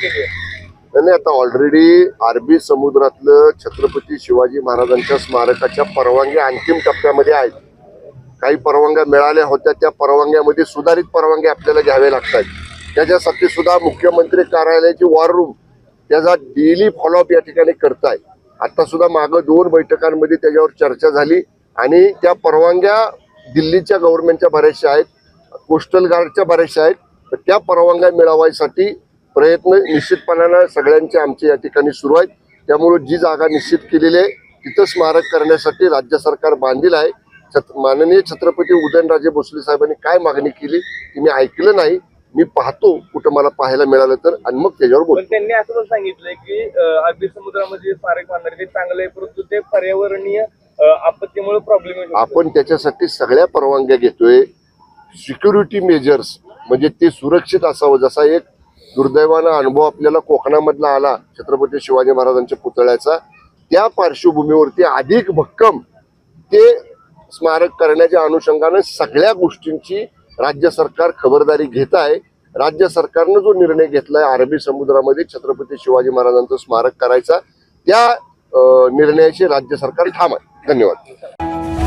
केली आहे. नाही आता ऑलरेडी अरबी समुद्रातलं छत्रपती शिवाजी महाराजांच्या स्मारकाच्या परवानग्या अंतिम टप्प्यामध्ये आहेत. काही परवानग्या मिळाल्या होत्या त्या परवानग्यामध्ये सुधारित परवानग्या आपल्याला घ्याव्या लागतात. त्याच्यासाठी सुद्धा मुख्यमंत्री कार्यालयाची वॉर रूम त्याचा डेली फॉलोअप या ठिकाणी करताय. आता सुद्धा मागं दोन बैठकांमध्ये त्याच्यावर चर्चा झाली आणि त्या परवानग्या दिल्लीच्या गव्हर्नमेंटच्या बऱ्याचशा आहेत कोस्टल गार्डच्या बऱ्याचशा आहेत. तर त्या परवानग्या मिळवायसाठी प्रयत्न निश्चितपणानं सगळ्यांचे आमचे या ठिकाणी सुरू आहेत. त्यामुळे जी जागा निश्चित केलेली आहे तिथं स्मारक करण्यासाठी राज्य सरकार बांधील आहे. छत माननीय छत्रपती उदयनराजे भोसले साहेबांनी काय मागणी केली ती मी ऐकलं नाही. मी पाहतो कुठं मला पाहायला मिळालं तर आणि मग त्याच्यावर बोलतो. पण त्यांनी असं पण सांगितलंय की अरबी समुद्रामध्ये स्मारक बांधणार ते चांगलं आहे परंतु ते पर्यावरणीय आपत्तीमुळे प्रॉब्लेम आपण त्याच्यासाठी सगळ्या परवानग्या घेतोय. सिक्युरिटी मेजर्स म्हणजे ते सुरक्षित असावं. जसा एक दुर्दैवानं अनुभव आपल्याला कोकणामधला आला छत्रपती शिवाजी महाराजांच्या पुतळ्याचा. त्या पार्श्वभूमीवरती अधिक भक्कम ते स्मारक करण्याच्या अनुषंगानं सगळ्या गोष्टींची राज्य सरकार खबरदारी घेत आहे. राज्य सरकारनं जो निर्णय घेतलाय अरबी समुद्रामध्ये छत्रपती शिवाजी महाराजांचं स्मारक करायचा त्या अं, निर्णयाशी राज्य सरकार ठाम आहे. धन्यवाद.